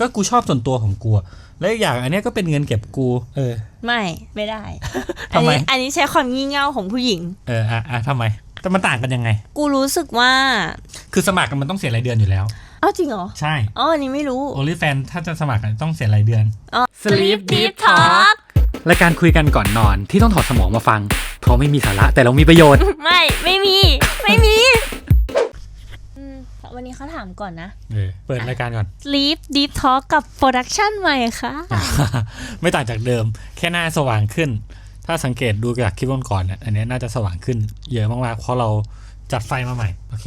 ก็กูชอบส่วนตัวของกูอะแล้วอีกอย่างอันเนี้ยก็เป็นเงินเก็บกู เออ ไม่ไม่ได้อัทำไมนี้อันนี้ใช้ความงี่เง่าของผู้หญิง เอออะอะทำไม แต่มันต่างกันยังไง กูรู้สึกว่า คือสมัครกันมันต้องเสียรายเดือนอยู่แล้วเอ้าจริงเหรอ ใช่อ๋ออันนี้ไม่รู้โอลิแฟนถ้าจะสมัครกันต้องเสียรายเดือนอ๋อ Sleep Deep Talk รายการคุยกันก่อนนอนที่ต้องถอดสมองมาฟัง เพราะไม่มีสาระแต่เรามีประโยชน์ ไม่ไม่มี ไม่มีอืม วันนี้เขาถามก่อนนะเออเปิดรายการก่อน Sleep Deep Talk กับโปรดักชันใหม่ค่ะ ไม่ต่างจากเดิม แค่หน้าสว่างขึ้น ถ้าสังเกตดูจากคลิปก่อนๆเนี่ยอันเนี้ยน่าจะสว่างขึ้น เยอะมากๆ เพราะเราจัดไฟมาใหม่ โอเค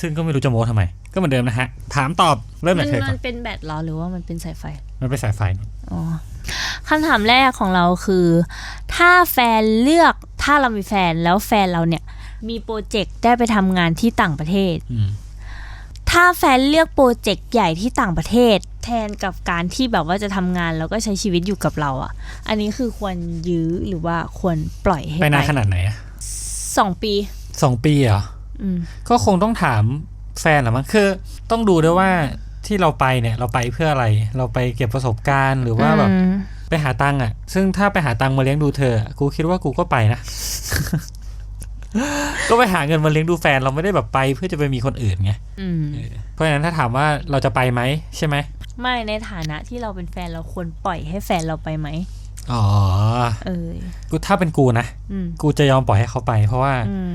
ซึ่งก็ไม่รู้จะโม้ทำไม ก็เหมือนเดิมนะฮะ ถามตอบเริ่มมัจากนเธอก่มัอนนเป็นแบตเหรอหรือว่ามันเป็นสายไฟ มันเป็นสายไฟอ๋อคำถามแรกของเราคือ ถ้าแฟนเลือกถ้าเรามีแฟนแล้วแฟนเราเนี่ยมีโปรเจกต์ได้ไปทำงานที่ต่างประเทศอืม ถ้าแฟนเลือกโปรเจกต์ใหญ่ที่ต่างประเทศ แทนกับการที่แบบว่าจะทำงานแล้วก็ใช้ชีวิตอยู่กับเราอะ่ะ อันนี้คือควรยื้อหรือว่าควรปล่อยให้ไปไปนานขนาดไหนอะสองปี สองปีเหรอ อืม ก็คงต้องถามแฟนเหรอมั้งคือต้องดูด้วยว่าที่เราไปเนี่ยเราไปเพื่ออะไร เราไปเก็บประสบการณ์หรือว่าแบบอืมไปหาตังค์อะ ซึ่งถ้าไปหาตังค์มาเลี้ยงดูเธออะกูคิดว่ากูก็ไปนะ ก็ไปหาเงินมาเลี้ยงดูแฟนเราไม่ได้แบบไปเพื่อจะไปมีคนอื่นไงอืม เพราะฉะนั้นถ้าถามว่าเราจะไปไหมใช่ไหมไม่ในฐานะที่เราเป็นแฟนเราควรปล่อยให้แฟนเราไปไหม อ๋อเออ กูถ้าเป็นกูนะอืม กูจะยอมปล่อยให้เขาไป เพราะว่าอืม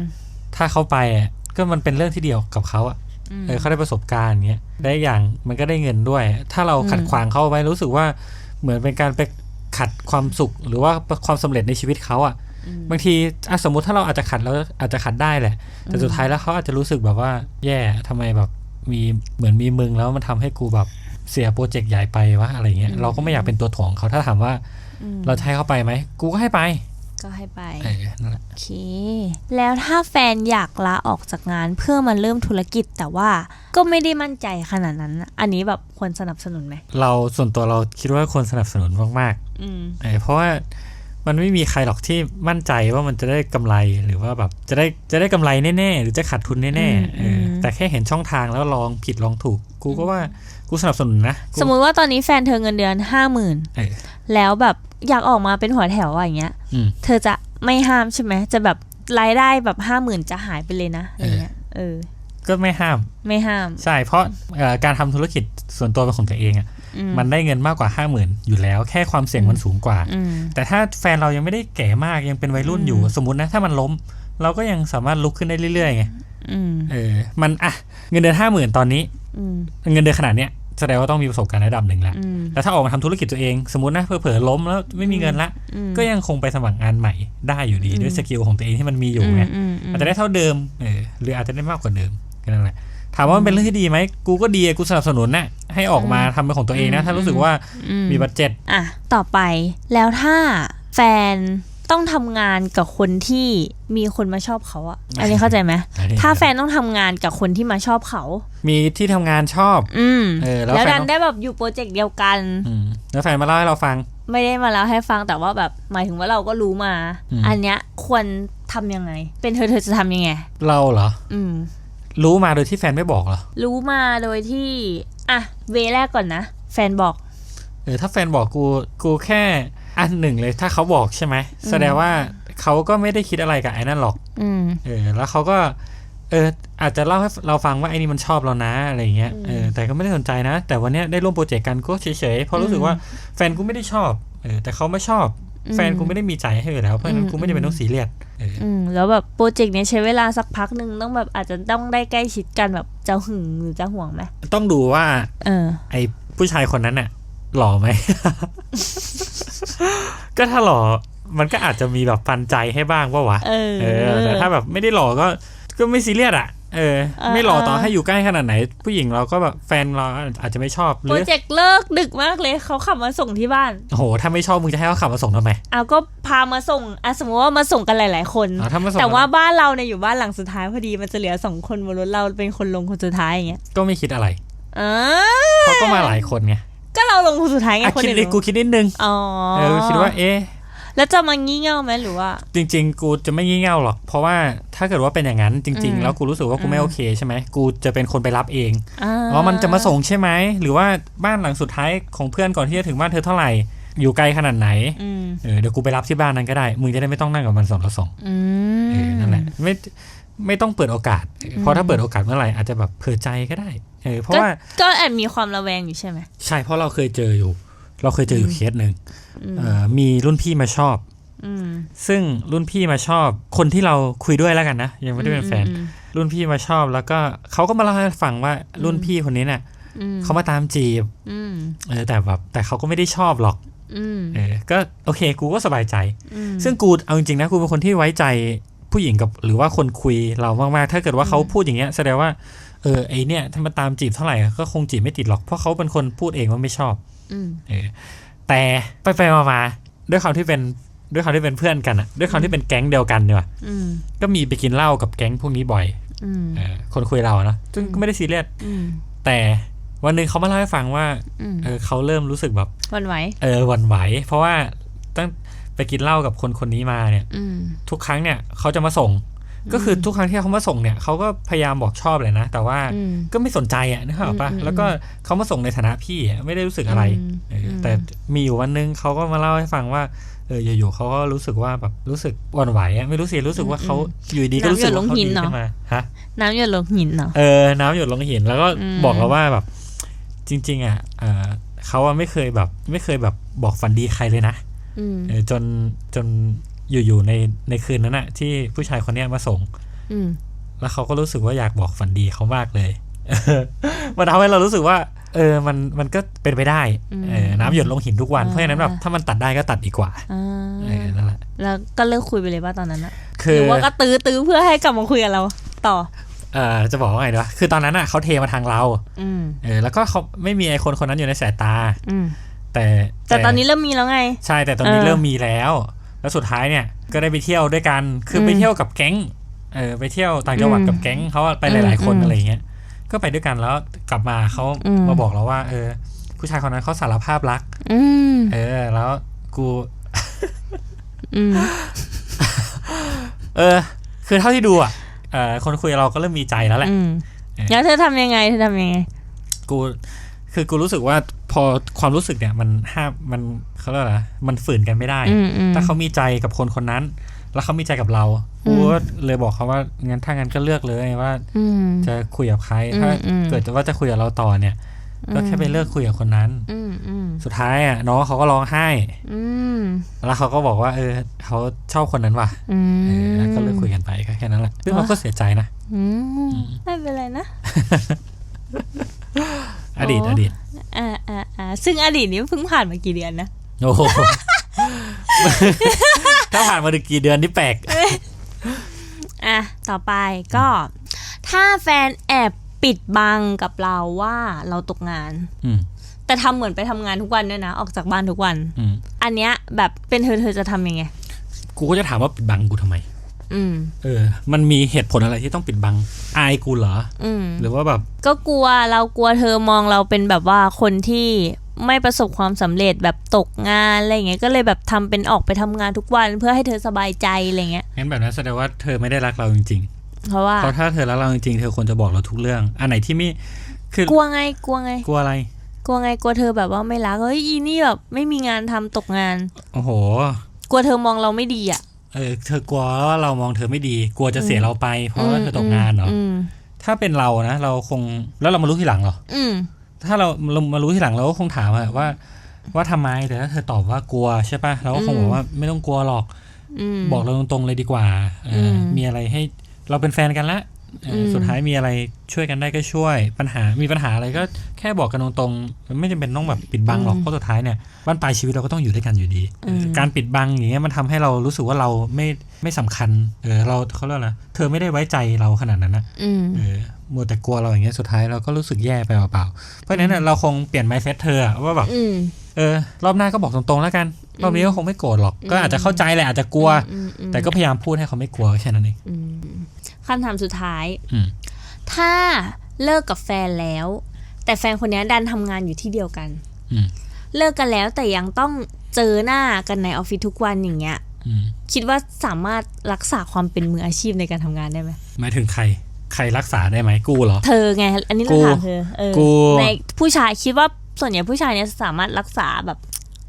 ถ้าเขาไปอะก็มันเป็นเรื่องที่เดียวกับเขาอะมเออเขาได้ประสบการณ์อย่างเงี้ยได้อย่างมันก็ได้เงินด้วย ถ้าเราอืมขัดขวางเขาไว้รู้สึกว่าเหมือนเป็นการไปขัดความสุขหรือว่าความสำเร็จในชีวิตเขาอะอืม บางทีอะสมมุติถ้าเราอาจจะขัดแล้วอาจจะขัดได้แหละ แต่สุดท้ายแล้วเขาอาจจะรู้สึกแบบว่า แย่ทำไมแบบมีเหมือนมีมึงแล้วมันทำให้กูแบบเสียโปรเจกต์ใหญ่ไปวะอะไรเงี้ยเราก็ไม่อยากเป็นตัวถ่วงเขาถ้าถามว่าอืมเราจะให้เขาไปไหมกูก็ให้ไป ก็ให้ไปเออนั่นแหละโอเค แล้วถ้าแฟนอยากลาออกจากงานเพื่อมาเริ่มธุรกิจแต่ว่าก็ไม่ได้มั่นใจขนาดนั้นน่ะอันนี้แบบควรสนับสนุนไหมเราส่วนตัวเราคิดว่าควรสนับสนุนมากอืมๆเออเพราะว่า มันไม่มีใครหรอกที่มั่นใจว่ามันจะได้กำไรหรือว่าแบบจะได้จะได้กำไรแน่ๆหรือจะขาดทุนแน่ๆเออแต่แค่เห็นช่องทางแล้วลองผิดลองถูก กูก็ว่ากูสนับสนุนนะกูสมมุติว่าตอนนี้แฟนเธอเงินเดือนห้าหมื่นเออแล้วแบบอยากออกมาเป็นหัวแถวอะอย่างเงี้ยอืมเธอจะไม่ห้ามใช่ไหมจะแบบรายได้แบบห้าหมื่นจะหายไปเลยนะอะไรเงี้ยเออ ก็ไม่ห้าม ไม่ห้าม ใช่เพราะเอ่อการทำธุรกิจส่วนตัวเป็นของตัวเองอะอื มมันได้เงินมากกว่า5 0,000อยู่แล้ว แค่ความเสี่ยงมันสูงกว่าอืมแต่ถ้าแฟนเรายังไม่ได้แก่มากยังเป็นวัยรุ่นอยู่อืมสมมตินะ ถ้ามันล้ม เราก็ยังสามารถลุกขึ้นได้เรื่อยๆไงอืมเออ มันอะเงินเดือนห้าหมื่นตอนนี้อืมเงินเดือนขนาดเนี้ยแสดงว่าต้องมีประสบการณ์ระดับหนึ่งแล้วอืมแล้วถ้าออกมาทำธุรกิจตัวเองสมมตินะเผลอๆล้มแล้วไม่มีเงินละอืมก็ยังคงไปสมัครงานใหม่ได้อยู่ดีอืมด้วยสกิลของตัวเองที่มันมีอยู่ไงอืมอืมอาจจะได้เท่าเดิมเออหรืออาจจะได้มากกว่าเดิมแค่นั้นแหละ ถามว่ามันเป็นเรื่องที่ดีไหมกูก็ดีอะกูสนับสนุนนะให้ออกมาทำเป็นของตัวเองนะ ถ้ารู้สึกว่าอืมีบัตเจ็ตอะต่อไปแล้วถ้าแฟนต้องทำงานกับคนที่มีคนมาชอบเขาอะอันนี้เข้าใจไหมถ้าแฟนต้องทำงานกับคนที่มาชอบเขา มีที่ทำงานชอบ อืมเออแล้วแล้วแฟนดันต้องได้แบบอยู่โปรเจกต์เดียวกันอืมแล้วแฟนมาเล่าให้เราฟัง ไม่ได้มาแล้วให้ฟังแต่ว่าแบบหมายถึงว่าเราก็รู้มาอืมอันเนี้ยควรทำยังไง เป็นเธอเธอจะทำยังไง เราเหรอ อืม รู้มาโดยที่แฟนไม่บอกเหรอ รู้มาโดยที่อะเวแรกก่อนนะ แฟนบอกเออถ้าแฟนบอกกูกูแค่อันหนึ่งเลยถ้าเขาบอกใช่ไหมแสดงว่าเขาก็ไม่ได้คิดอะไรกับไอ้นั่นหรอกอืมเออ แล้วเขาก็ เออ อาจจะเล่าให้เราฟังว่าไอ้นี่มันชอบเรานะอะไรอย่างเงี้ยอืมเออแต่ก็ไม่ได้สนใจนะ แต่วันเนี้ยได้ร่วมโปรเจกต์กันก็เฉยๆเพราะรู้สึกว่าแฟนกูไม่ได้ชอบเออแต่เขาไม่ชอบ แฟนกูไม่ได้มีใจให้อยู่แล้ว เพราะฉะนั้นกูไม่ได้เป็นต้องซีเรียสเอออืมแล้วแบบโปรเจกต์เนี้ยใช้เวลาสักพักหนึ่งต้องแบบอาจจะต้องได้ใกล้ชิดกันแบบจะหึงหรือจะห่วงไหมต้องดูว่า เออ ไอ้ผู้ชายคนนั้นน่ะหล่อไหม ก็ถ้าหล่อมันก็อาจจะมีแบบปันใจให้บ้างว่าวะเออเออแต่ถ้าแบบไม่ได้หล่อก็ก็ไม่ซีเรียสอะ เออเออ ไม่หล่อเออต่อให้อยู่ใกล้ขนาดไหน ผู้หญิงเราก็แบบแฟนเราอาจจะไม่ชอบหโปรืรอเจกต์เลิกดึกมากเลยเขาขับมาส่งที่บ้านโอ้โหถ้าไม่ชอบมึงจะให้เขาขับมาส่งทำไมเอาก็พามาส่งอะสมมติว่ามาส่งกันหลาย ๆ คนอ๋อถ้ามาส่งแต่ว่าบ้านเราเนี่ยอยู่บ้านหลังสุดท้ายพอดีมันจะเหลือสองคนบนรถเราเป็นคนลงคนสุดท้ายอย่างเงี้ยก็ไม่คิดอะไรอ่าเพราะก็มาหลายคนไงก็เราลงคนสุดท้ายไงอะคนคิดอื่นดิกูคิดนิดนึงอ๋อเออคิดว่าเอ๊ะ แล้วจะมางี่เง่าไหมหรือว่า จริง ๆ กูจะไม่งี่เง่าหรอก เพราะว่าถ้าเกิดว่าเป็นอย่างนั้นจริงอืมๆแล้วกูรู้สึกว่ากูไม่อืมโอเคใช่ไหมกูจะเป็นคนไปรับเองอ่าอ๋อมันจะมาส่งใช่ไหมหรือว่าบ้านหลังสุดท้ายของเพื่อนก่อนที่จะถึงบ้านเธอเท่าไหร่อยู่ไกลขนาดไหนอืมเออเดี๋ยวกูไปรับที่บ้านนั้นก็ได้ มึงจะได้ไม่ต้องนั่งกับมันสองต่อสองอืเออมนั่นแหละไม่ไม่ต้องเปิดโอกาส เพราะถ้าเปิดโอกาสเมื่อไหร่อาจจะแบบเผื่อใจก็ได้ เออเพราะว่าก็แอบมีความระแวงอยู่ใช่ไหมใช่เพราะเราเคยเจออยู่ เราเคยเจออยู่เคสหนึ่งอืมเออมีรุ่นพี่มาชอบอืมซึ่งรุ่นพี่มาชอบ คนที่เราคุยด้วยแล้วกันนะ ยังไม่ได้เป็นแฟนอืมรุ่นพี่มาชอบแล้วก็เขาก็มาเล่าให้ฟังว่ารุ่นพี่คนนี้เนี่ยอืมเขามาตามจีบอืมเออแต่แบบแต่เขาก็ไม่ได้ชอบหรอกอืมเออก็โอเค กูก็สบายใจอืมซึ่งกูเอาจริงๆนะกูเป็นคนที่ไว้ใจผู้หญิงกับหรือว่าคนคุยเรามากๆ ถ้าเกิดว่าเขาพูดอย่างเงี้ยแสดงว่าเออไอเนี่ยถ้ามาตามจีบเท่าไหร่ก็คงจีบไม่ติดหรอกเพราะเขาเป็นคนพูดเองว่าไม่ชอบอืม เออแต่ไปไปๆมาๆด้วยความที่เป็นด้วยความที่เป็นเพื่อนกันอะด้วยความที่เป็นแก๊งเดียวกันเนี่ยอืมก็มีไปกินเหล้ากับแก๊งพวกนี้บ่อยอืมเออคนคุยเราอะเนอะซึ่งก็ไม่ได้ซีเรียสอืมแต่วันหนึ่งเขามาเล่าให้ฟังว่าอืมเออเขาเริ่มรู้สึกแบบหวันไหว เออหวั่นไหว เพราะว่าตั้งไปกินเหล้ากับคนคนนี้มาเนี่ยอืมทุกครั้งเนี่ยเขาจะมาส่ง ก็คือทุกครั้งที่เขามาส่งเนี่ยเขาก็พยายามบอกชอบเลยนะ แต่ว่าอืมก็ไม่สนใจอะนึกออกปะอืมอืมแล้วก็เขามาส่งในฐานะพี่อะไม่ได้รู้สึกอะไรอืมเอออมแต่มีอยู่วันนึงเขาก็มาเล่าให้ฟังว่าเอออยู่ๆเขาก็รู้สึกว่าแบบรู้สึกหวั่นไหวอะไม่รู้สิรู้สึกว่าเขาอยู่ดีก็รู้สึกว่าเขาดีขึ้นมาฮะน้ำหยดลงหินเนาะเออน้ำหยดลงหินแล้วก็อืมบอกเราว่าแบบ จริง ๆ อะเออเขาอะไม่เคยแบบ ไม่เคยแบบบอกฝันดีใครเลยนะอืมเออจนจน อยู่ๆในในคืนนั้นอะที่ผู้ชายคนเนี้ยมาส่ง อืมแล้วเขาก็รู้สึกว่าอยากบอกฝันดีเขามากเลยมันทำให้เรารู้สึกว่า เออมันมันก็เป็นไปได้เออน้ำหยดลงหินทุกวันเพราะฉะนั้นแบบถ้ามันตัดได้ก็ตัดดีกว่าอ่าเออนั่นแหละแล้วก็เลิกคุยไปเลยว่าตอนนั้นอะคืหอรือว่าก็ตื้อตื้อเพื่อให้กลับมาคุยกับเราต่อเออจะบอกว่าไงดีวะคือตอนนั้นอะเขาเทมาทางเราอืมเออ แล้วก็เขาไม่มีไอคนคนนั้นอยู่ในสายตาอืมแต่แต่ตอนนี้เริ่มมีแล้วไง ใช่แต่ตอนนี้เออเริ่มมีแล้ว แล้วสุดท้ายเนี่ยก็ได้ไปเที่ยวด้วยกันคืออมไปเที่ยวกับแก๊งเออไปเที่ยวต่างจังหวัดอืมกับแก๊งเขาอะไปหลาย ๆ คนอืมอะไรอย่างเงี้ยก็ไปด้วยกันแล้วกลับมาเขาอืมมาบอกเราว่า เออ ผู้ชายคนนั้นเขาสารภาพรักอืมเออ แล้วกูอืมเออ คือเท่าที่ดูอะเออคนคุยกับเราก็เริ่มมีใจแล้วแหละอืมเออแล้วเธอทำยังไงเธอทำยังไง กู คือกูรู้สึกว่าพอความรู้สึกเนี่ย มันห้ามมัน เขาเรียกอะไรนะมันฝืนกันไม่ได้อืมอืมถ้าเขามีใจกับคนคนนั้น แล้วเขามีใจกับเราอืมกูก็เลยบอกเขาว่างั้นถ้างั้นก็เลือกเลยว่าอืมจะคุยกับใครอืมถ้าอืมเกิดว่าจะคุยกับเราต่อเนี่ย ก็แค่ไปเลิกคุยกับคนนั้นอืมอืมสุดท้ายอะน้องเขาก็ร้องไห้อืมแล้วเขาก็บอกว่า เออเขาชอบคนนั้นว่ะอืเออมแล้วก็เลิกคุยกันไปก็แค่นั้นแหละซึ่งเราก็เสียใจนะอืมไม่เป็นไรนะอดีตโอ้อดีตอ่าอ่าอ่าซึ่งอดีตนี้เพิ่งผ่านมากี่เดือนนะ โอ้โห ถ้าผ่านมาถึงกี่เดือนนี่แปลก อะ ต่อไปก็ ถ้าแฟนแอบปิดบังกับเราว่าเราตกงาน อืม แต่ทำเหมือนไปทำงานทุกวันด้วยนะ ออกจากบ้านทุกวัน อืม อันเนี้ยแบบเป็นเธอเธอจะทำยังไง กูก็จะถามว่าปิดบังกูทำไม อืม เออ มันมีเหตุผลอะไรที่ต้องปิดบัง อายกูเหรอ อืม หรือว่าแบบ ก็กลัวเรากลัวเธอมองเราเป็นแบบว่าคนที่ ไม่ประสบความสำเร็จแบบตกงานอะไรเงี้ยก็เลยแบบทำเป็นออกไปทำงานทุกวันเพื่อให้เธอสบายใจอะไรเงี้ยงั้นแบบนั้นแสดงว่าเธอไม่ได้รักเราจริงเพราะว่าๆเพราะถ้าเธอรักเราจริงๆเธอควรจะบอกเราทุกเรื่อง อันไหนที่ไม่คือกลัวไงกลัวไงกลัวอะไรกลัวไงกลัวเธอแบบว่าไม่รักเฮ้ยอีนี่แบบไม่มีงานทำตกงานโอ้โห กลัวเธอมองเราไม่ดีอะเออเธอกลัวว่าเรามองเธอไม่ดี กลัวจะเสียเราไป เพราะว่าเธอตกงานเหรออืมถ้าเป็นเรานะเราคงแล้วเรามารู้ทีหลังเหรออืม ถ้าเราเรามารู้ทีหลังเราก็คงถามอะว่า ว่าทำไมแต่ถ้าเธอตอบว่ากลัวใช่ปะเราก็คงอืมบอกว่าไม่ต้องกลัวหรอกอืมบอกเราตรงๆเลยดีกว่าเอออมมีอะไรให้เราเป็นแฟนกันละเอออม สุดท้ายมีอะไรช่วยกันได้ก็ช่วย ปัญหามีปัญหาอะไรก็แค่บอกกันตรงๆมันไม่จำเป็นต้องแบบปิดบังหรอกเพราะสุดท้ายเนี่ยบ้านปลายชีวิตเราก็ต้องอยู่ด้วยกันอยู่ดีเออการปิดบังอย่างเงี้ยมันทำให้เรารู้สึกว่าเราไม่ไม่สำคัญเออเราเขาเรียกอะไรเธอไม่ได้ไว้ใจเราขนาดนั้นนะอืมเออมัวแต่กลัวเราอย่างเงี้ยสุดท้ายเราก็รู้สึกแย่ไปเปล่าๆเพราะฉะนั้นเนยเราคงเปลี่ยนไมเซ็ตเธออะว่าแบบอืมเออรอบหน้าก็บอกตรงๆแล้วกันรอบนี้ก็คงไม่โกรธหรอก ก็อาจจะเข้าใจแหละอาจจะกลัวอืมอืมแต่ก็พยายามพูดให้เขาไม่กลัวแค่นั้นเองอืม คำถามสุดท้ายอืมถ้าเลิกกับแฟนแล้ว แต่แฟนคนนี้ดันทำงานอยู่ที่เดียวกันอืมเลิกกันแล้วแต่ยังต้องเจอหน้ากันในออฟฟิศทุกวันอย่างเงี้ยอืมคิดว่าสามารถรักษาความเป็นมืออาชีพในการทำงานได้ไหมหมายถึงใครใครรักษาได้ไหมกูเหรอ เธอไง อันนี้เรากูถามเธอเออกูในผู้ชายคิดว่าส่วนใหญ่ผู้ชายเนี่ยสามารถรักษาแบบ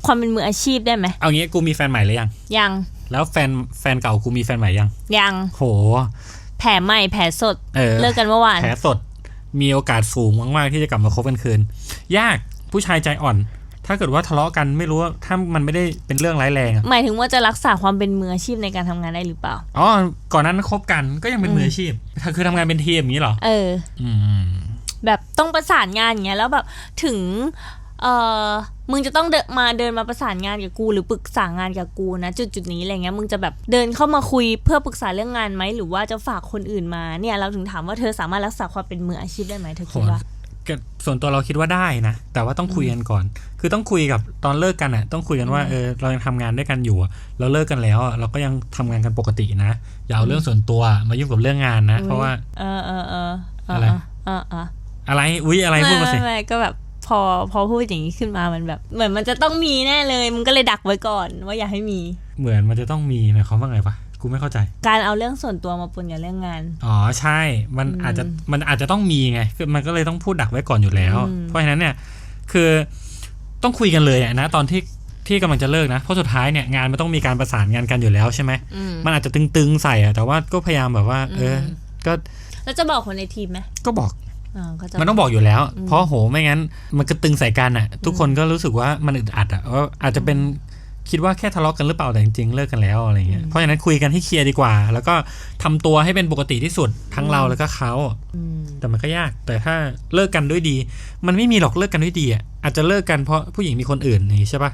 ความเป็นมืออาชีพได้ไหม เอางี้กูมีแฟนใหม่หรือยัง ยัง แล้วแฟนแฟนเก่ากูมีแฟนใหม่ยัง ยัง โห แผลใหม่แผลสดเออเลิกกันเมื่อวานแผลสด มีโอกาสสูงมากๆที่จะกลับมาคบกันคืน ยากผู้ชายใจอ่อน ถ้าเกิดว่าทะเลาะกันไม่รู้ว่าถ้ามันไม่ได้เป็นเรื่องร้ายแรงอะหมายถึงว่าจะรักษาความเป็นมืออาชีพในการทำงานได้หรือเปล่า อ๋อก่อนนั้นคบกันก็ยังเป็นมืออาชีพคือทำงานเป็นทีมอย่างนี้เหรอเออ อืม แบบต้องประสานงานอย่างเงี้ยแล้วแบบถึง เออมึงจะต้องเดินมาเดินมาประสานงานกับกู หรือปรึกษางานกับกูนะจุดจุดๆนี้อะไรเงี้ยมึงจะแบบเดินเข้ามาคุยเพื่อปรึกษาเรื่องงานไหมหรือว่าจะฝากคนอื่นมาเนี่ยเราถึงถามว่าเธอสามารถรักษาความเป็นมืออาชีพได้ไหมเธอคิดว่าก็ส่วนตัวเราคิดว่าได้นะ แต่ว่าต้องคุยกันก่อน คือต้องคุยกับตอนเลิกกันอะ ต้องคุยกันว่าอืมเออเรายังทำงานด้วยกันอยู่อะเราเลิกกันแล้วอะเราก็ยังทำงานกันปกตินะอย่าเอาเรื่องส่วนตัวมายุ่งกับเรื่องงานนะ เพราะว่า เออเออเออเอออะไรเออเอออะไรอุ้ยอะไรพูดมาสิไม่ไม่ก็แบบ พอพอพูดอย่างนี้ขึ้นมามันแบบ เหมือนมันจะต้องมีแน่เลยมึงก็เลยดักไว้ก่อน ว่าอย่าให้มี เหมือนมันจะต้องมีหมายความว่าไงปะกูไม่เข้าใจ การเอาเรื่องส่วนตัวมาปนกับเรื่องงาน อ๋อใช่ มันอืมอาจจะมันอาจจะต้องมีไงคือมันก็เลยต้องพูดดักไว้ก่อนอยู่แล้วอืมเพราะฉะนั้นเนี่ยคือต้องคุยกันเลยอะนะตอนที่ที่กำลังจะเลิกนะเพราะสุดท้ายเนี่ยงานมันต้องมีการประสานงานกันอยู่แล้วใช่ไหมอืมมันอาจจะตึงๆใส่อะแต่ว่าก็พยายามแบบว่า เอออมก็แล้วจะบอกคนในทีมไหมก็บอกอ่าก็จะ มันต้องบอกอยู่แล้วอืมเพราะโหไม่งั้น มันก็ตึงใส่กันอะทุกคนก็รู้สึกว่ามันอึดอัดอะว่าอาจจะเป็นคิดว่าแค่ทะเลาะกันหรือเปล่าแต่จริงๆเลิกกันแล้วอะไรเงี้ยเพราะฉะนั้นคุยกันให้เคลียร์ดีกว่า แล้วก็ทำตัวให้เป็นปกติที่สุดทั้งเราแล้วก็เขาอืมแต่มันก็ยาก แต่ถ้าเลิกกันด้วยดี มันไม่มีหรอกเลิกกันด้วยดีอะอาจจะเลิกกันเพราะผู้หญิงมีคนอื่นนี่ใช่ปะ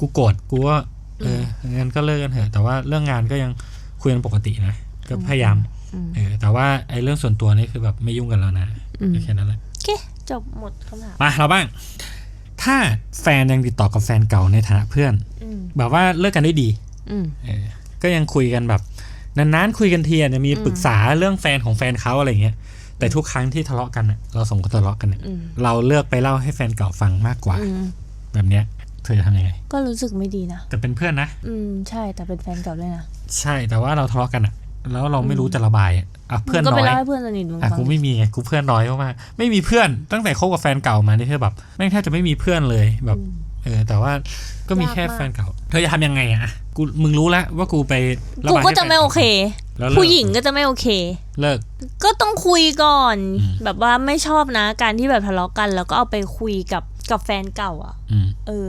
กูโกรธกูว่าเอองั้นก็เลิกกันเถอะ แต่ว่าเรื่องงานก็ยังคุยกันปกตินะก็พยายามอืมเออแต่ว่าไอ้เรื่องส่วนตัวนี่คือแบบไม่ยุ่งกันแล้วนะอืม แค่นั้นแหละโอเคจบหมดคำถาม มาเราบ้าง ถ้าแฟนยังติดต่อกับแฟนเก่าในฐานะเพื่อนอืมแบบว่าเลิกกันด้วยดีอืมเออก็ยังคุยกันแบบนานๆคุยกันทีอะจะมีอืมปรึกษาเรื่องแฟนของแฟนเขาอะไรเงี้ยแต่ทุกครั้งที่ทะเลาะกันน่ะเราสองคนทะเลาะกันเนี่ยอืมเราเลือกไปเล่าให้แฟนเก่าฟังมากกว่าอืมแบบเนี้ยเธอจะทำยังไง ก็รู้สึกไม่ดีนะแต่เป็นเพื่อนนะ อืมใช่แต่เป็นแฟนเก่าด้วยนะใช่แต่ว่าเราทะเลาะกันอะ แล้วเราไม่รู้จะระบายอะอะเพื่อนมึงก็น้ไปอยเล่าให้เพื่อนสนิทมึงอะฟังกูไม่มีไงกูเพื่อนน้อยมากๆไม่มีเพื่อนตั้งแต่คบกับแฟนเก่ามานี่คือแบบแม่งแทบจะไม่มีเพื่อนเลยแบบอืมเออแต่ว่าก็มียากแค่มากแฟนเก่า เธอจะทำยังไงอะกูมึงรู้แล้วว่ากูไประกูบายก็ให้จะไม่โอเคแล้วเลิกผู้หญิงก็จะไม่โอเค เลิก ก็ต้องคุยก่อนอืมแบบว่าไม่ชอบนะการที่แบบทะเลาะกัน แล้วก็เอาไปคุยกับกับแฟนเก่า อะอืมเออ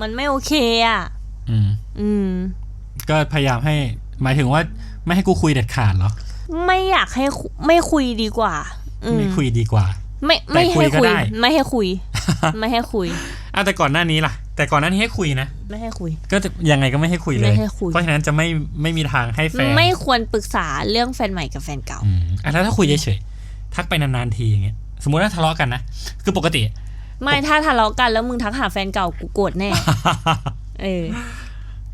มันไม่โอเคอะอืม อืม ก็พยายามให้ หมายถึงว่า ไม่ให้กูคุยเด็ดขาดเหรอ ไม่อยากให้คุไม่คุยดีกว่าอืมไม่คุยดีกว่า ไม่ไม่แต่คุให้ยก็คุยได้ไม่ให้คุย ไม่ให้คุยอะแต่ก่อนหน้านี้ล่ะ แต่ก่อนหน้านี้ให้คุยนะไม่ให้คุย ก็จะยังไงก็ไม่ให้คุยเลยไม่ให้คุยเพราะฉะนั้นจะไม่ไม่มีทางให้แฟนไม่ควรปรึกษาเรื่องแฟนใหม่กับแฟนเก่าอืมอะแล้วถ้าคุยเฉยๆทักไปนานๆทีอย่างเงี้ยสมมติว่าทะเลาะกันนะคือปกติ ไม่ถ้าทะเลาะกันแล้วมึงทักหาแฟนเก่ากูโกรธแน่เออ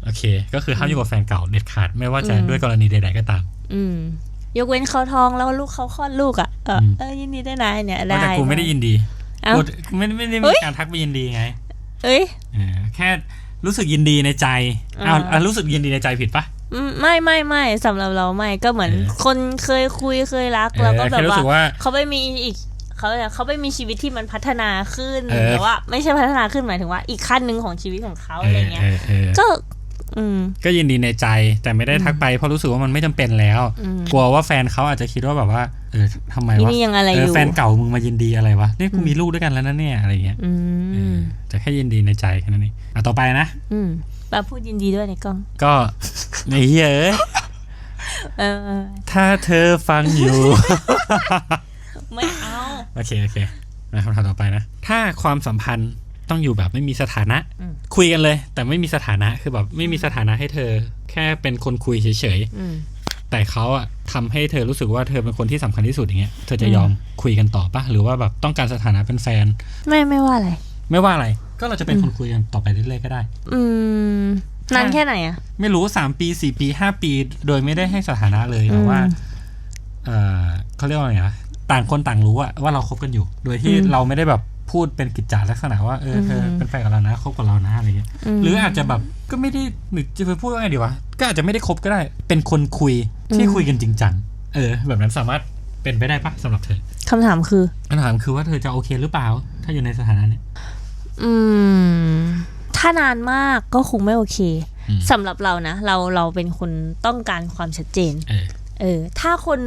โอเค ก็คือห้ามยุ่งกับแฟนเก่าเด็ดขาดไม่ว่าจะอืมด้วยกรณีใด ๆ ก็ตาม อืม ยกเว้นเขาท้องแล้วลูกเขาคลอดลูกอะเอออืมเออยินดีด้วยนะเนี่ยได้แต่กูไม่ได้ยินดีเอ้ากูไม่ไม่ได้เฮ้มียการทักไปยินดีไง เอ้ยเออแค่รู้สึกยินดีในใจอ่าอ้าวอะรู้สึกยินดีในใจผิดปะอืมไม่ไม่ไม่สำหรับเราไม่ก็เหมือนเออคนเคยคุยเคยรักเอแล้วอก็แบแค่บรู้สึกว่าว่าเขาไปมีอีกเขาเขาไปมีชีวิตที่มันพัฒนาขึ้นเออแต่ว่า ไม่ใช่พัฒนาขึ้นหมายถึงว่า อีกขั้นหนึ่งของชีวิตของเขาอะไรเงี้ยเออเออเออก็อืม ก็ยินดีในใจแต่ไม่ได้ทักไปเพราะรู้สึกว่ามันไม่จำเป็นแล้วอืมกลัวว่าแฟนเขาอาจจะคิดว่าแบบว่า เออทำไมนี่วะนี่ยังอะไรเอออยู่แฟนเก่ามึงมายินดีอะไรวะนี่กูมีลูกด้วยกันแล้วนะเนี่ยอะไรเงี้ยอืเอมอแต่แค่ยินดีในใจแค่นั้นเองอะต่อไปนะอืมป้าพูดยินดีด้วยในกล้อง ก็ไอ้เหี้ยเอ้ยเออเออถ้าเธอฟังอยู่ ไม่เอา โอเคโอเคมาคำถามต่อไปนะ ถ้าความสัมพันธ์ ต้องอยู่แบบไม่มีสถานะอืมคุยกันเลย แต่ไม่มีสถานะคือแบบไม่มีสถานะให้เธอ แค่เป็นคนคุยเฉยอืมๆแต่เขาอะทำให้เธอรู้สึกว่าเธอเป็นคนที่สำคัญที่สุดอย่างเงี้ยเธอจะอืมยอมคุยกันต่อปะหรือว่าแบบต้องการสถานะเป็นแฟน ไม่ไม่ว่าอะไร ไม่ว่าอะไร ก็เราจะเป็นคนคุยกันต่อไปเรื่อยๆก็ได้ อืมนานแค่ไหนอะไม่รู้สามปีสี่ปีห้าปี โดยไม่ได้ให้สถานะเลยแต่ว่าอืมเออเขาเรียกว่าไงนะต่างคนต่างรู้อะว่าเราคบกันอยู่ โดยที่อืมเราไม่ได้แบบ พูดเป็นกิจจาลักษณะว่าเออเธออืมเป็นแฟนกับเรานะคบกับเรางี้ยมหรืออาจจะแบบก็ไม่ได้หรือจะไปพูดว่าไงดีวะก็อาจจะไม่ได้คบก็ได้ เป็นคนคุยที่อืมคุยกันจริงจังเออ แบบนั้นสามารถเป็นไปได้ปะสำหรับเธอคำถามคือคำถามคือว่าเธอจะโอเคหรือเปล่า ถ้าอยู่ในสถานะเนี้ยอืม ถ้านานมากก็คงไม่โอเคอืมสำหรับเรานะ เราเราเป็นคนต้องการความชัดเจนเออเออ ถ้าคน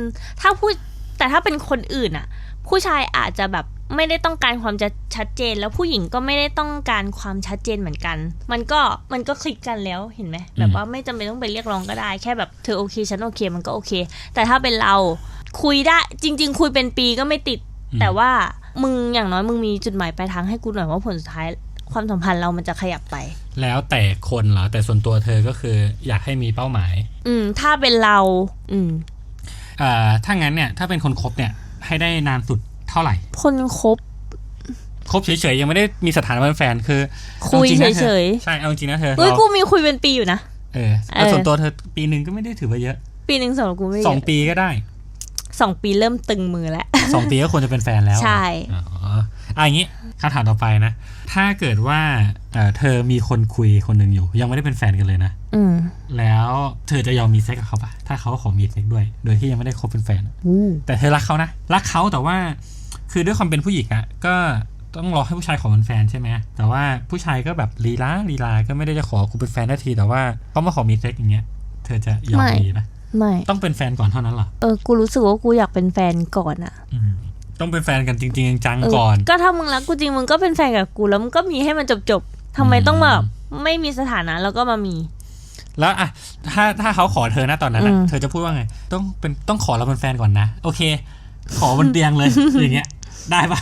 ถ้าพูดแต่ถ้าเป็นคนอื่นอะผู้ชายอาจจะแบบ ไม่ได้ต้องการความจะชัดเจน แล้วผู้หญิงก็ไม่ได้ต้องการความชัดเจนเหมือนกัน มันก็มันก็คลิกกันแล้วเห็นไหมแบบว่าไม่จำเป็นต้องไปเรียกร้องก็ได้แค่แบบเธอโอเคฉันโอเคมันก็โอเค แต่ถ้าเป็นเราคุยได้จริง ๆ คุยเป็นปีก็ไม่ติดอืมแต่ว่ามึงอย่างน้อยมึงมีจุดหมายปลายทางให้กูหน่อยว่าผลสุดท้ายความสัมพันธ์เรามันจะขยับไป แล้วแต่คนเหรอแต่ส่วนตัวเธอก็คืออยากให้มีเป้าหมาย อืม ถ้าเป็นเรา อืมอ่าถ้างั้นเนี่ย ถ้าเป็นคนคบเนี่ย ให้ได้นานสุดเท่าไหร่ คนคบคบเฉยๆ ยังไม่ได้มีสถานะเป็นแฟนคือ คุยอาจริงนะธอเฉยใช่ เอาจริงนะเธอเฮ้ยเรากูมีคุยเป็นปีอยู่นะ เออแต่เออส่วนตัวเธอปีหนึ่งก็ไม่ได้ถือว่าเยอะ ปีหนึ่งสองกูไม่สองปีก็ได้สองปีเริ่มตึงมือแล้วสองปีก็ควรจะเป็นแฟนแล้ว ใช่ อ๋ออะอย่างนี้คำถามต่อไปนะ ถ้าเกิดว่าเอ่อเธอมีคนคุยคนหนึ่งอยู่ ยังไม่ได้เป็นแฟนกันเลยนะ อืมแล้วเธอจะยอมมีเซ็กกับเขาปะถ้าเขาขอมีเซ็กด้วย โดยที่ยังไม่ได้คบเป็นแฟนอู้แต่เธอรักเขานะ รักเขาแต่ว่า คือด้วยความเป็นผู้หญิงอะก็ต้องรอให้ผู้ชายขอเป็นแฟนใช่ไหมแต่ว่าผู้ชายก็แบบลีลาลีลาก็ไม่ได้จะขอกูเป็นแฟนได้ที แต่ว่าเขามาขอมีเซ็กอย่างเงี้ย เธอจะยอมมีไหมไม่ต้องเป็นแฟนก่อนเท่านั้นเหรอเออกูรู้สึกว่ากูอยากเป็นแฟนก่อนอะอืมต้องเป็นแฟนกันจริง ๆ จังเออๆก่อน ก็ถ้ามึงรักกูจริงมึงก็เป็นแฟนกับกูแล้วมึงก็มีให้มันจบๆทำไมต้องแบบไม่มีสถานะแล้วก็มามี แล้วอะถ้าถ้าเขาขอเธอนะตอนนั้นอะอืมเธอจะพูดว่าไง ต้องเป็นต้องขอเราเป็นแฟนก่อนนะ โอเค ขอบนเตียงเลยอย่างเงี้ย ได้ปะ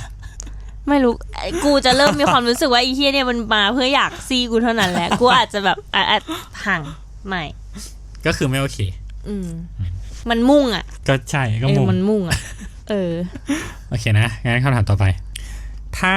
ไม่รู้ไอ้กูจะเริ่มมีความรู้สึกว่าไอีเฮียเนี่ยมันมาเพื่ออยากซีกูเท่านั้นแหละ กูอาจจะแบบอะอะห่างไม่ ก็คือไม่โอเค อืม มันมุ่งอะ ก็ใช่ก็เอมุอมมันมุ่งอะ เออ โอเคนะงั้นคำถามต่อไป ถ้า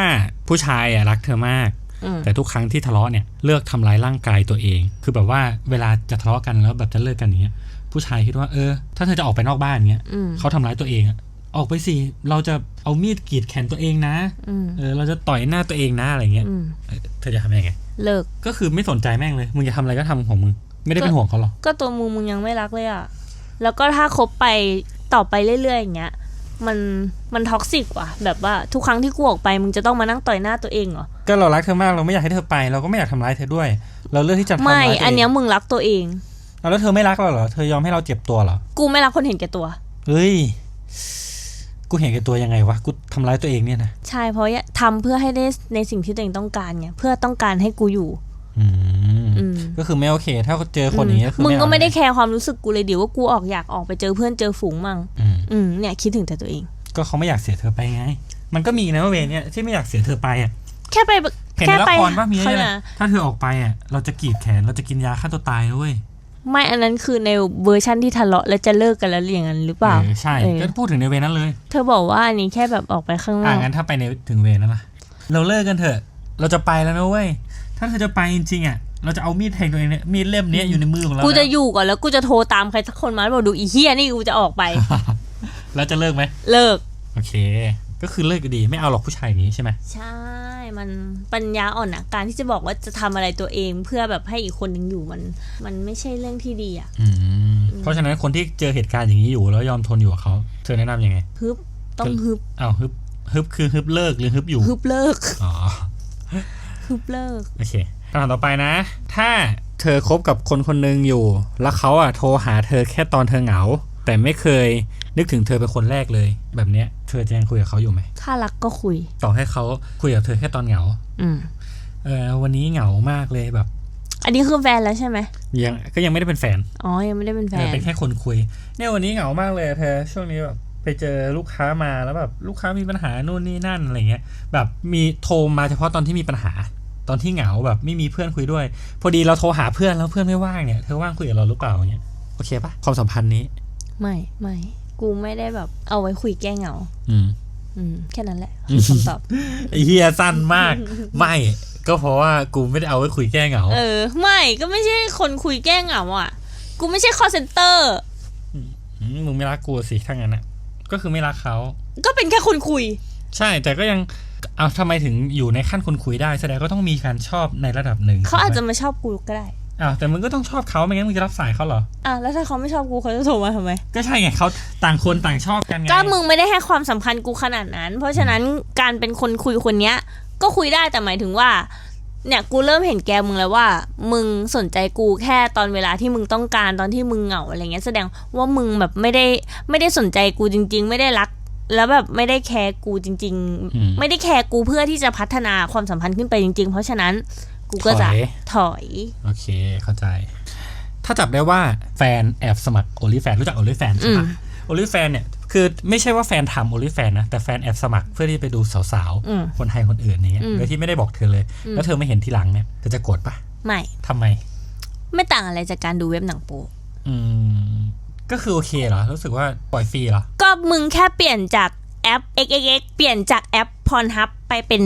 ผู้ชายอะรักเธอมากอืมแต่ทุกครั้งที่ทะเลาะเนี่ยเลือกทำร้ายร่างกายตัวเอง คือแบบว่าเวลาจะทะเลาะกันแล้วแบบจะเลิกกันอย่างเงี้ย ผู้ชายคิดว่าเออ ถ้าเธอจะออกไปนอกบ้านเงี้ยอืมเขาทำร้ายตัวเองอะ ออกไปสิ เราจะเอามีดกรีดแขนตัวเองนะอืมเออเราจะต่อยหน้าตัวเองนะอะไรเงี้ยอืมเออเธอจะทำยังไง เลิก ก็คือไม่สนใจแม่งเลย มึงจะทำอะไรก็ทำของมึง ไม่ได้เป็นห่วงเขาหรอก ก็ตัวมึงมึงยังไม่รักเลยอะ แล้วก็ถ้าคบไปต่อไปเรื่อยๆอย่างเงี้ย มันมันท็อกซิกว่ะ แบบว่าทุกครั้งที่กูออกไปมึงจะต้องมานั่งต่อยหน้าตัวเองเหรอ ก็เรารักเธอมากเราไม่อยากให้เธอไป เราก็ไม่อยากทำร้ายเธอด้วย เราเลือกที่จะทำร้ายไม่ตัวเองอันเนี้ยมึงรักตัวเองเอาแล้วเธอไม่รักเราเหรอ เธอยอมให้เราเจ็บตัวเหรอ กูไม่รักคนเห็นแก่ตัว เฮ้ย กูเห็นแก่ตัวยังไงวะ กูทำร้ายตัวเองเนี่ยนะ ใช่เพราะทำเพื่อให้ได้ในสิ่งที่ตัวเองต้องการไงเพื่อต้องการให้กูอยู่อืมอืมก็คือไม่โอเค ถ้าเจอคนอย่างเงี้ยคือมึงก็เอาไม่ได้แคร์ความรู้สึกกูเลยเดี๋ยวว่ากูออกอยากออกไปเจอเพื่อนเจอฝูงมั่งอืมอืมเนี่ยคิดถึงแต่ตัวเอง ก็เขาไม่อยากเสียเธอไปไง มันก็มีนะเวรเนี่ยที่ไม่อยากเสียเธอไปอะแค่ไปเห็นแค่ในละไปครว่ามีเขาอะไรนะถ้าเธอออกไปอะเราจะกรีดแขนเราจะกินยาฆ่าตัวตายนะเว้ย ไม่อันนั้นคือในเวอร์ชั่นที่ทะเลาะแล้วจะเลิกกันแล้วอย่างนั้นหรือเปล่าเออใช่เออก็พูดถึงในเวรนั้นเลย เธอบอกว่าอันนี้แค่แบบออกไปข้างนอ่าอกงั้นถ้าไปในถึงเวรแล้วนะเราเลิกกันเถอะ เราจะไปแล้วนะเว้ยถ้าเธอจะไปจริงๆอะเราจะเอามีดแทงตัวเองเนี่ยมีดเล่มเนี้ยอยู่ในมือของเรากูจะนอยู่ก่อนแล้วกูจะโทรตามใครสักคนมาแล้วบอกดูอีเฮียนี่กูจะออกไป แล้วจะเลิกไหมเลิก โอเค ก็คือเลิกก็ดีไม่เอาหรอกผู้ชายอย่างนี้ใช่ไหมใช่ มันปัญญาอ่อนอะการที่จะบอกว่าจะทำอะไรตัวเอง เพื่อแบบให้อีกคนหนึ่งอยู่มัน มันไม่ใช่เรื่องที่ดีอะอืมเพราะฉะนั้นคนที่เจอเหตุการณ์อย่างนี้อยู่แล้วยอมทนอยู่กับเขาเธอแนะนำยังไงฮึบต้องฮึบอ้าวฮึบฮึบคือฮึบเลิกหรือฮึบอยู่ฮึบเลิกอ๋อฮึบเลิกโอเคคำถามต่อไปนะ ถ้าเธอคบกับคนคนหนึ่งอยู่ แล้วเขาอะโทรหาเธอแค่ตอนเธอเหงา แต่ไม่เคยนึกถึงเธอเป็นคนแรกเลยแบบเนี้ย เธอจะยังคุยกับเขาอยู่ไหม ถ้ารักก็คุย ต่อให้เขาคุยกับเธอแค่ตอนเหงา อืมเออวันนี้เหงามากเลยแบบ อันนี้คือแฟนแล้วใช่ไหมยังก็ยังไม่ได้เป็นแฟนอ๋อยังไม่ได้เป็นแฟเออนเป็นแค่คนคุย เนี่ยวันนี้เหงามากเลยอะเธอช่วงนี้แบบไปเจอลูกค้ามาแล้วแบบลูกค้ามีปัญหานู่นนี่นั่นอะไรเงี้ย แบบมีโทรมาเฉพาะตอนที่มีปัญหา ตอนที่เหงาแบบไม่มีเพื่อนคุยด้วย พอดีเราโทรหาเพื่อนแล้วเพื่อนไม่ว่างเนี่ยเธอว่างคุยกับเราหรือเปล่าเงี้ยโอเคปะความสัมพันธ์นี้ไม่ไม่ กูไม่ได้แบบ เอาไว้คุยแก้เหงา อืม อืม แค่นั้นแหละอืมคำตอบ ไอ้เฮียสั้นมาก ไม่ ก็เพราะว่ากูไม่ได้เอาไว้คุยแก้เหงา เออ ไม่ก็ไม่ใช่คนคุยแก้เหงาอะ กูไม่ใช่ call center อืมมึงไม่รักกูสิถ้างั้นอะ ก็คือไม่รักเขา ก็เป็นแค่คนคุย ใช่ แต่ก็ยัง เอาทำไมถึงอยู่ในขั้นคนคุยได้ แสดงก็ต้องมีการชอบในระดับหนึ่งเขาอาจจะถูกไหมมาชอบกูก็ได้ อ้าวแต่มึงก็ต้องชอบเขาไม่งั้นมึงจะรับสายเขาเหรออะแล้วถ้าเขาไม่ชอบกูเขาจะโทรมาทำไม ก็ใช่ไงเขาต่างคนต่างชอบกันไงก็มึงไม่ได้ให้ความสำคัญกูขนาดนั้น เพราะฉะนั้นการเป็นคนคุยคนเนี้ย ก็คุยได้แต่หมายถึงว่า เนี่ยกูเริ่มเห็นแกมึงแล้วว่า มึงสนใจกูแค่ตอนเวลาที่มึงต้องการตอนที่มึงเหงาอะไรเงี้ยแสดงว่ามึงแบบไม่ได้ไม่ได้สนใจกูจริง ๆ ไม่ได้รัก แล้วแบบไม่ได้แคร์กูจริงอืมๆไม่ได้แคร์กูเพื่อที่จะพัฒนาความสัมพันธ์ขึ้นไปจริง ๆ เพราะฉะนั้น กูก็จะถอยถอย โอเค เข้าใจ ถ้าจับได้ว่าแฟนแอบสมัคร OnlyFans รู้จัก OnlyFans ใช่ปะ OnlyFans เนี่ยคือไม่ใช่ว่าแฟนทำ OnlyFans นะ แต่แฟนแอบสมัครเพื่อที่ไปดูสาวอืมๆคนไทยคนอื่นอย่างเงี้ยอืมโดยที่ไม่ได้บอกเธอเลย แล้วเธอไม่เห็นทีหลังเนี่ยเธอจะโกรธปะไม่ทำไม ไม่ต่างอะไรจากการดูเว็บหนังโป๊อืมก็คือโอเคเหรอ รู้สึกว่าปล่อยฟรีเหรอ ก็มึงแค่เปลี่ยนจากแอป xxx เปลี่ยนจากแอป Pornhub ไปเป็น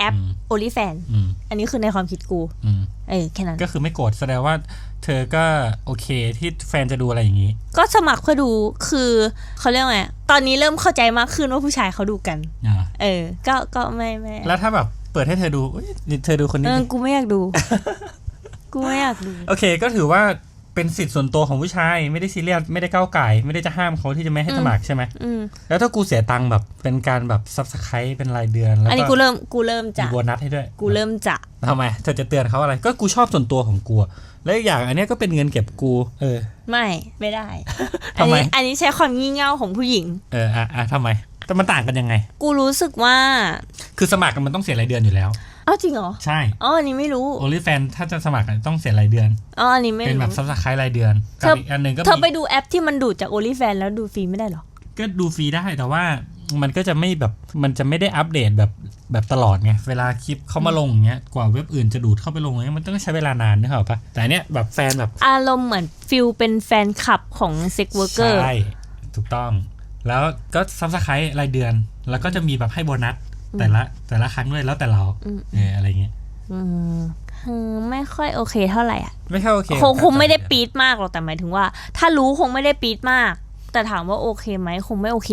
แอปแอปอืม OnlyFans อืมอันนี้คือในความคิดกูอืมเออแค่นั้น ก็คือไม่โกรธแสดงว่า เธอก็โอเคที่แฟนจะดูอะไรอย่างงี้ ก็สมัครเพื่อดูคือเขาเรียกว่าไงตอนนี้เริ่มเข้าใจมากขึ้นว่าผู้ชายเขาดูกันอ่าเออ ก็ก็ไม่ไม่แล้วถ้าแบบเปิดให้เธอดูเอ้ยเธอดูคนเอนี้อดิกูไม่อยากดู กูไม่อยากดู โอเค ก็ถือว่า เป็นสิทธิ์ส่วนตัวของผู้ชายไม่ได้ซีเรียสไม่ได้ก้าวไก่ายไม่ได้จะห้ามเขาที่จะไม่ให้สมัครใช่ไหมอืมแล้วถ้ากูเสียตังค์แบบเป็นการแบบซับสไครต์เป็นรายเดือนแล้วอันนี้กูก็เริ่มกูเริ่มมีจะโบนัสให้ด้วย กูเริ่มจะทำไมเธอจะเตือนเขาอะไร ก็กูชอบส่วนตัวของกูอะแล้วอีกอย่างอันเนี้ยก็เป็นเงินเก็บกู เออ ไม่ไม่ได้ทำไมอันนี้อันนี้ใช้ความงี่เง่าของผู้หญิง เอออะอะทำไมแต่มันต่างกันยังไง กูรู้สึกว่า คือสมัครมันต้องเสียรายเดือนอยู่แล้วเอ้าจริงเหรอ ใช่ อ๋ออันนี้ไม่รู้โอลิแฟนถ้าจะสมัครอะต้องเสียรายเดือน อ๋ออันนี้ไม่เป็นรู้แบบซับสไครต์รายเดือนเธอกับอีกอันหนึ่งก็เธอไปมีดูแอปที่มันดูดจาก OnlyFans แล้วดูฟรีไม่ได้เหรอ ก็ดูฟรีได้แต่ว่ามันก็จะไม่แบบมันจะไม่ได้อัปเดตแบบแบบตลอดไงเวลาคลิปเขามาลงอย่างเงี้ยกว่าเว็บอื่นจะดูดเข้าไปลงอย่างเงี้ยมันต้องใช้เวลานานนึกออกปะแต่อันเนี้ยแบบแฟนแบบอารมณ์เหมือนฟิลเป็นแฟนคลับของเซ็กเวอร์เกอร์ใช่ถูกต้อง แล้วก็ซับสไครต์รายเดือน แล้วก็จะมีแบบให้โบนัส แต่ละแต่ละครั้งด้วยแล้วแต่เราเอออะไรเงี้ยอืมอืมไม่ค่อยโอเคเท่าไหร่อะไม่ค่อยโอเคคงคงไม่ได้ปีปี๊ดมากหรอกแต่หมายถึงว่า ถ้ารู้คงไม่ได้ปี๊ดมาก แต่ถามว่าโอเคไหมคงไม่โอเค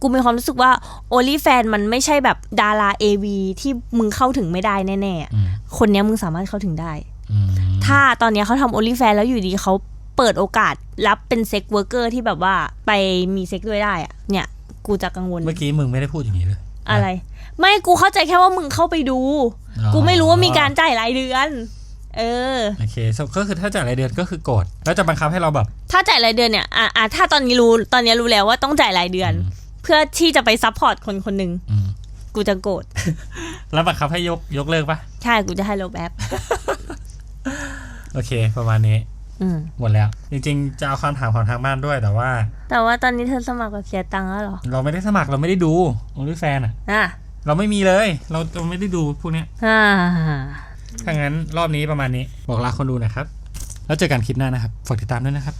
กูมีความรู้สึกว่า OnlyFans มันไม่ใช่แบบดารา AV ที่มึงเข้าถึงไม่ได้แน่ๆอะอืมคนเนี้ยมึงสามารถเข้าถึงได้อืมถ้าตอนเนี้ยเขาทำ OnlyFans แล้วอยู่ดีเขาเปิดโอกาสรับเป็นเซ็กเวอร์เกอร์ที่แบบว่าไปมีเซ็กด้วยได้อะเนี่ย กูจะกังวล เมื่อกี้มึงไม่ได้พูดอย่างนี้เลย อะไร ไม่กูเข้าใจแค่ว่ามึงเข้าไปดูอ๋อกูไม่รู้ว่ามีการจ่ายรายเดือน เออโอเคก็คือถ้าจ่ายรายเดือนก็คือโกรธแล้วจะบังคับให้เราแบบ ถ้าจ่ายรายเดือนเนี่ยอะอะถ้าตอนนี้รู้ตอนนี้รู้แล้วว่าต้องจ่ายรายเดือนอืมเพื่อที่จะไปซัพพอร์ตคนคนหนึ่งอืมกูจะโกรธแล้วบังคับให้ยกยกเลิกปะใช่กูจะให้ลบแอปโอเค ประมาณนี้อืม หมดแล้ว จริงๆ จะเอาคำถามของทางบ้านด้วยแต่ว่า แต่ว่าตอนนี้เธอสมัครแบบเสียตังค์แล้วเหรอ เราไม่ได้สมัครเราไม่ได้ดูโอลิแฟนอะอะเราไม่มีเลย เราเราไม่ได้ดูพวกเนี้ยอ่าถ้างั้นรอบนี้ประมาณนี้ บอกลาคนดูหนะครับ แล้วเจอกันคลิปหน้านะครับ ฝากติดตามด้วยนะครับ